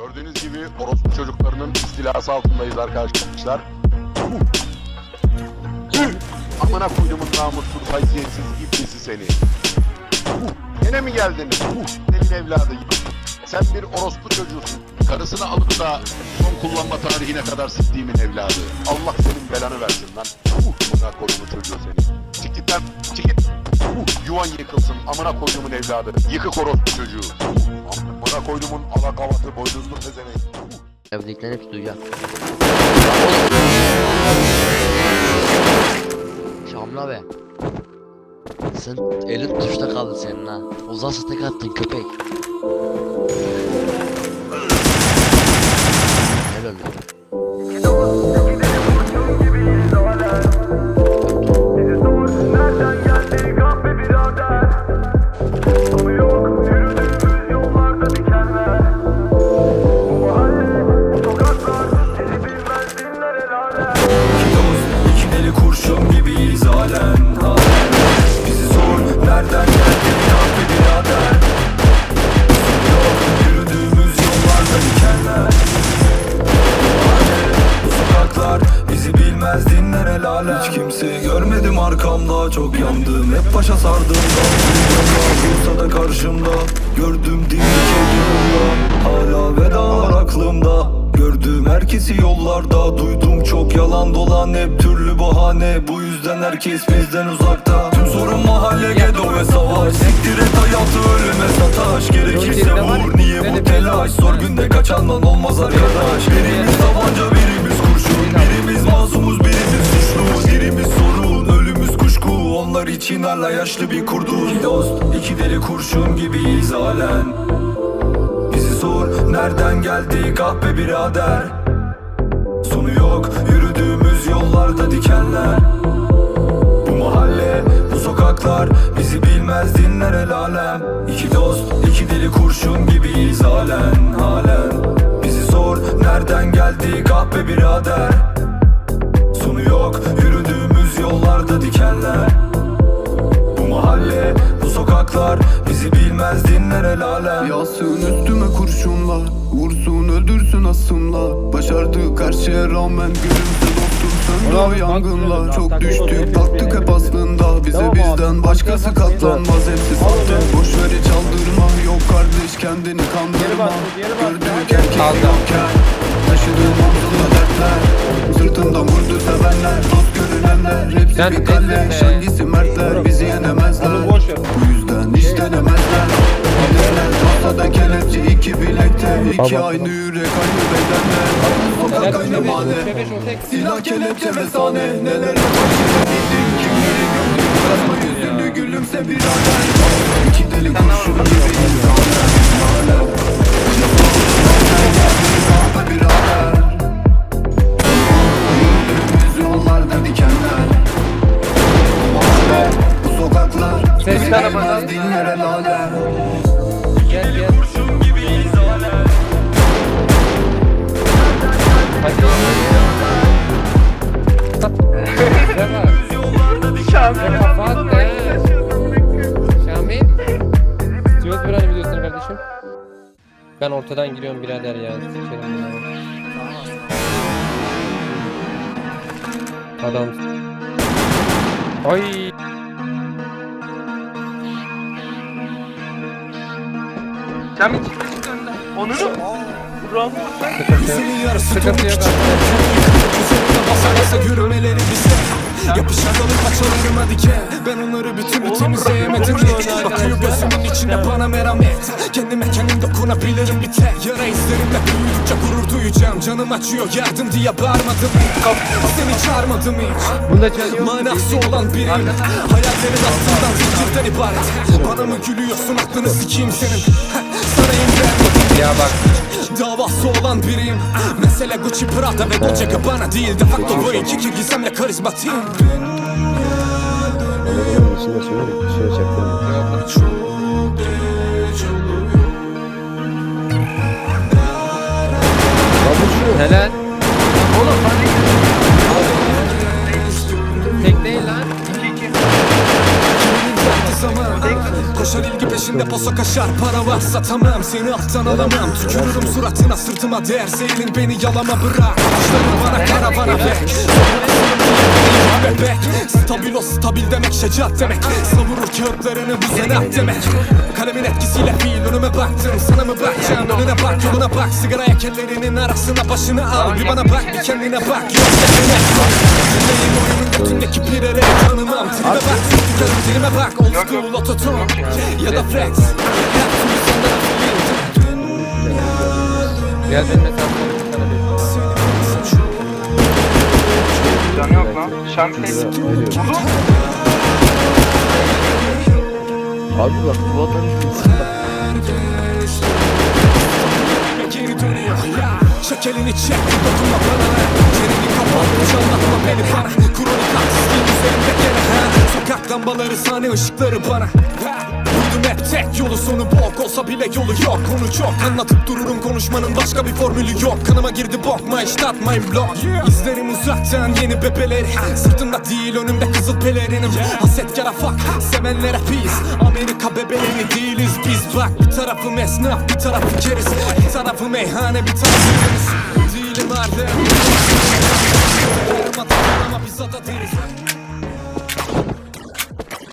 Gördüğünüz gibi orospu çocuklarının istilası altındayız arkadaşlar. Amına koydumun namussuz haysiyetsiz iblisi seni. Yine mi geldin? Senin evladı. Sen bir orospu çocuğusun. Karısını alıp da son kullanma tarihine kadar siktiğimin evladı. Allah senin belanı versin lan. Amına koydumun çocuğu seni. Çık git. Yuvan yıkılsın. Amına koydumun evladı. Yıkık orospu çocuğu. Amına koydumun alakavatı boynuzlu pezevenk. Evdekilerin hepsi duyacak. Şamla be. Sen elin tuşta kaldı senin ha. Uzarsa tek attın köpek. Başa sardığımda Bursa'da karşımda. Gördüm dimdik yanımda Hala vedalar aklımda. Gördüğüm herkesi yollarda Duydum çok yalan dolan hep türlü bahane. Bu yüzden herkes bizden uzakta. Tüm sorun mahalle gedo ve savaş. Siktir et hayatı ölüme sataş. Gerekirse vur niye bu telaş? Zor günde kaçandan olmaz arkadaş. Birimiz tabanca birimiz Hala yaşlı bir kurdun. İki dost iki deli kurşun gibiyiz halen. Bizi sor nereden geldik ah be birader? Sonu yok yürüdüğümüz yollarda dikenler. Bu mahalle bu sokaklar bizi bilmez dinler el alem. İki dost iki deli kurşun gibiyiz halen halen. Bizi sor nereden geldik ah be birader? Sonu yok yürüdüğümüz yollarda dikenler bu sokaklar bizi bilmez dinler el alem. Yasın üstüme kurşunlar Vursun öldürsün aslında. Başardık her şeye rağmen Gülümse dostum söndü o yangınlar. Çok düştük baktık hep aslında. Bize bizden başkası katlanmaz Hepsi sahte boşver hiç aldırma Yok kardeş kendini kandırma. Gördük herkes yokken Taşıdığım omzumda dertler. Sırtımdan vurdu sevenler Dost görünenler. Hepsi bir kalleş. Hangisi mertler? Bizi iki aynı yürek aynı bedenler. Sokak aynı mahalle Silah kelepçe mesane Neler yapacağız bildik Kimleri gördük Kasma yüzünü gülümse birader İki deli kurşun gibiyiz hala Hala Kahpe birader Şamil. İstiyoruz bir an videosunu kardeşim. Ben ortadan giriyorum birader ya. Adam. Ay. Şamil çıktı çıktı önünden. Onu Buram. Sıkıntı, sıkıntı yok abi. Basa basa yürümeleri bize Yapışan dolu paçalarım hadi gel Ben onları bütün bir temizleyemedim hiç Bakıyor gözümün içine bana merhamet Kendime kendim dokunabilirim bir tek Yara izlerimle büyüdükçe gurur duyacağım Canım acıyor yardım diye bağırmadım Seni çağırmadım hiç Bunda yok. Manası olan biriyim Hayallerin aslından zincirden ibaret Bana mı gülüyorsun aklını sikeyim senin Sana imrenmedim Ya bak. Davası olan biriyim. Mesele Gucci, Prada ve Dolce Gabbana değil. De facto bu iki ki gizemle karizmatiyim. Helal. Koşar ilgi içinde posa kaşar para var satamam Seni alttan alamam. Tükürürüm suratına sırtıma değerse elin beni yalama bırak. Kuşlarım bana karavana bek. Bebek Stabil o stabil demek şecaat demek. Savurur kağıtlarını bu zanaat demek. Kalemin etkisiyle fiil önüme baktım Sana mı bakacağım? Önüne bak yoluna bak. Sigara ekellerinin arasına başını al. Bir bana bak bir kendine bak. Yok kendine Dinleyin oyunun götündeki pirere tanımam Tribe bak tutarım dilime bak. Old school ototune ya. Da flex Gel benim hesabıma bir tane bir. Canı yok lan. Şampiyon. Vurdu. Abi bak bu adam ya Çek dokunma bana Çeneni kapat hiç anlatma beni bana Kronik haksızlığın üzerinde gene Sokak lambaları sahne ışıkları bana Hep tek yolu sonu bok Olsa bile yolu yok. Konu çok Anlatıp dururum konuşmanın başka bir formülü yok. Kanıma girdi bok my start my blog İzlerim uzaktan yeni bebeleri. Sırtımda değil önümde kızıl pelerinim. Hasetkara fuck sevenlere peace. Amerika bebeleri değiliz biz. Bak Bir tarafım esnaf bir tarafı keriz Bir tarafı meyhane bir tarafı deniz Değilim ardem Yarım atar ama biz ada